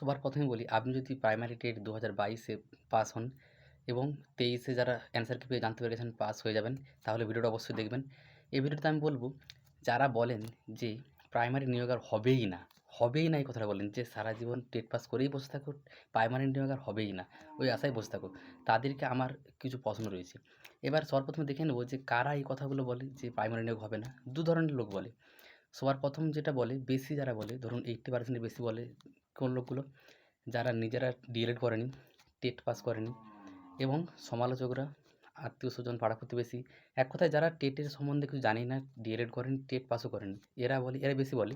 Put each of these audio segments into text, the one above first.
সবার প্রথমে বলি, আপনি যদি প্রাইমারি টেট দু হাজার বাইশে পাস হন এবং তেইশে যারা অ্যান্সার কি পেয়ে জানতে পেরে গেছেন পাস হয়ে যাবেন, তাহলে ভিডিওটা অবশ্যই দেখবেন। এই ভিডিওতে আমি বলব, যারা বলেন যে প্রাইমারি নিয়োগ আর হবেই না হবেই না এই কথাটা বলেন, যে সারা জীবন টেট পাস করেই বসে থাকুক প্রাইমারি নিয়োগ আর হবেই না, ওই আশায় বসে থাকুক, তাদেরকে আমার কিছু প্রশ্ন রয়েছে। এবার সর্বপ্রথমে দেখে নেব যে কারা এই কথাগুলো বলে যে প্রাইমারি নিয়োগ হবে না, দু ধরনের লোক বলে। সবার প্রথম যেটা বলে, বেশি যারা বলে, ধরুন এইট্টি পার্সেন্টের বেশি বলে কোন লোকগুলো? যারা নিজেরা ডিএলএড করেনি, টেট পাস করেনি এবং সমালোচকরা, আত্মীয় স্বজন, পাড়া প্রতিবেশী, এক কথায় যারা টেটের সম্বন্ধে কিছু জানি না, ডিএলএড করেনি, টেট পাসও করেনি, এরা বলে, এরা বেশি বলে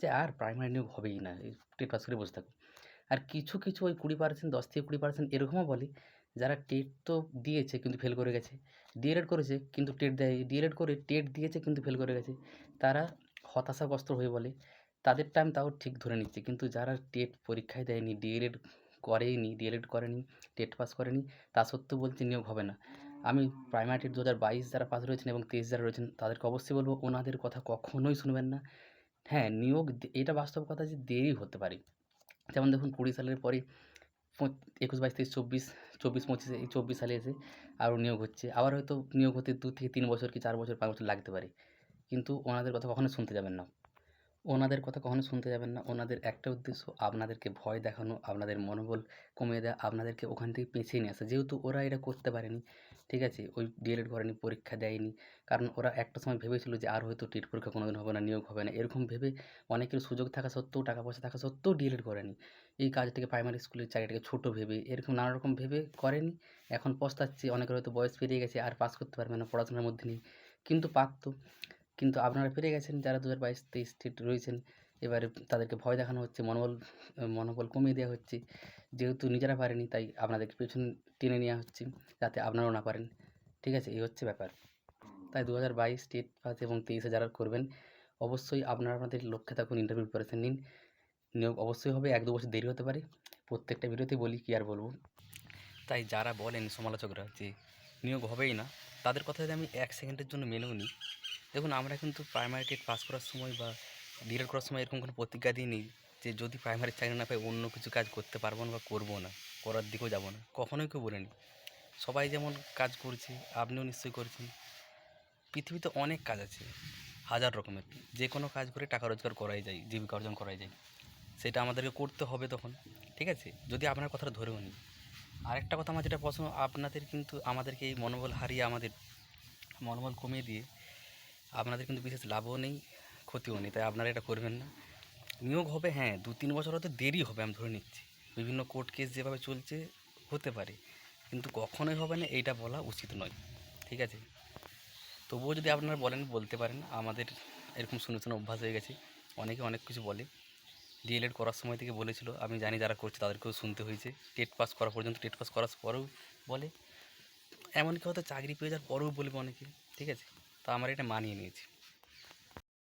যে আর প্রাইমারি নিয়োগ হবেই না টেট পাস করে বসে থাকো। আর কিছু কিছু ওই কুড়ি পার্সেন্ট দশ থেকে কুড়ি পার্সেন্ট এরকমও বলে, যারা টেট তো দিয়েছে কিন্তু ফেল করে গেছে, ডিএলএড করেছে কিন্তু টেট দেয় ডিএলএড করে টেট দিয়েছে কিন্তু ফেল করে গেছে, তারা হতাশাগ্রস্ত হয়ে বলে তাদের টাইম তাও ঠিক ধরে নিচ্ছে। কিন্তু যারা টেট পরীক্ষায় দেয়নি ডিএলএড করেইনি ডিএলএড করেনি, টেট পাস করেনি, তা সত্ত্বেও বলছে নিয়োগ হবে না। আমি প্রাইমারি দু হাজার বাইশ যারা পাস রয়েছেন এবং তেইশ যারা রয়েছেন, তাদেরকে অবশ্যই বলব, ওনাদের কথা কখনোই শুনবেন না। হ্যাঁ নিয়োগ এটা বাস্তব কথা যে দেরি হতে পারে। যেমন দেখুন, কুড়ি সালের পরে একুশ বাইশ, তেইশ, চব্বিশ চব্বিশ, পঁচিশে, এই চব্বিশ সালে এসে আরও নিয়োগ হচ্ছে। আবার হয়তো নিয়োগ হতে দু থেকে তিন বছর কি চার বছর, পাঁচ বছর লাগতে পারে। কিন্তু ওনাদের কথা কখনো শুনতে যাবেন না। ওনাদের কথা কখনো শুনতে যাবেন না। ওনাদের একটা উদ্দেশ্য, আপনাদেরকে ভয় দেখানো, আপনাদের মনোবল কমিয়ে দেওয়া আপনাদেরকে ওখান থেকে পেঁচিয়ে নিয়ে আসা। যেহেতু ওরা এটা করতে পারেনি, ঠিক আছে? ওই ডিএলএড করেনি, পরীক্ষা দেয়নি। কারণ ওরা একটা সময় ভেবেছিল যে, আর হয়তো টিট পরীক্ষা কোনোদিন হবে না, নিয়োগ হবে না। এরকম ভেবে অনেকের সুযোগ থাকা সত্ত্বেও টাকা পয়সা থাকা সত্ত্বেও ডিএলএড করেনি। এই কাজটাকে প্রাইমারি স্কুলের চাকরিটাকে ছোটো ভেবে এরকম নানা রকম ভেবে করেনি। এখন পস্তাচ্ছে, অনেকের হয়তো বয়স পেরিয়ে গেছে, আর পাস করতে পারবে না পড়াশোনার মধ্যে নেই কিন্তু পারতো। কিন্তু আপনারা পেরে গেছেন, যারা দু হাজার বাইশ, তেইশ রয়েছেন, এবারে তাদেরকে ভয় দেখানো হচ্ছে, মনোবল মনোবল কমিয়ে দেওয়া হচ্ছে। যেহেতু নিজেরা পারেনি, তাই আপনাদেরকে পেছন টেনে নেওয়া হচ্ছে, যাতে আপনারাও না পারেন। ঠিক আছে, এই হচ্ছে ব্যাপার। তাই দু হাজার বাইশ স্টেট পাস এবং তেইশে যারা করবেন, অবশ্যই আপনারা আপনাদের লক্ষ্যে থাকুন ইন্টারভিউ প্রিপারেশন নিন। নিয়োগ অবশ্যই হবে এক দু বছর দেরি হতে পারে। প্রত্যেকটা ভিডিওতেই বলি কি আর বলব। তাই যারা বলেন সমালোচকরা যে নিয়োগ হবেই না, তাদের কথা যদি আমি এক সেকেন্ডের জন্য মেনেও নিই দেখুন, আমরা কিন্তু প্রাইমারি টেট পাস করার সময় বা ডিএড করার সময় এরকম কোনো প্রতিজ্ঞা দিইনি যে যদি প্রাইমারি চাকরি না পাই অন্য কিছু কাজ করতে পারব না বা করব না, করার দিকেও যাব না। কখনোই কেউ বলিনি। সবাই যেমন কাজ করছে, আপনিও নিশ্চয়ই করছেন। পৃথিবীতে অনেক কাজ আছে, হাজার রকমের। যে কোনো কাজ করে টাকা রোজগার করাই যায়, জীবিকা অর্জন করাই যায়। সেটা আমাদেরকে করতে হবে তখন, ঠিক আছে? যদি আপনার কথাটা ধরেও নিই। আরেকটা কথা আমার যেটা পছন্দ আপনাদের কিন্তু আমাদেরকে এই মনোবল হারিয়ে আমাদের মনোবল কমিয়ে দিয়ে আপনাদের কিন্তু বিশেষ লাভও নেই, ক্ষতিও নেই, তাই আপনারা এটা করবেন না। নিয়োগ হবে হ্যাঁ দু তিন বছর হয়তো দেরি হবে, আমি ধরে নিচ্ছি। বিভিন্ন কোর্ট কেস যেভাবে চলছে, হতে পারে। কিন্তু কখনোই হবে না, এইটা বলা উচিত নয়, ঠিক আছে? তবুও যদি আপনারা বলেন, বলতে পারেন, আমাদের এরকম শুনে শুনে অভ্যাস হয়ে গেছে। অনেকে অনেক কিছু বলে। ডিএলএড করার সময় থেকে বলেছিল, আমি জানি যারা করছে, তাদেরকেও শুনতে হয়েছে। টেট পাস করা পর্যন্ত টেট পাস করার পরেও বলে। এমনকি হয়তো চাকরি পেয়ে যাওয়ার পরেও বলবে অনেকে, ঠিক আছে? তা আমরা এটা মানিয়ে নিয়েছি।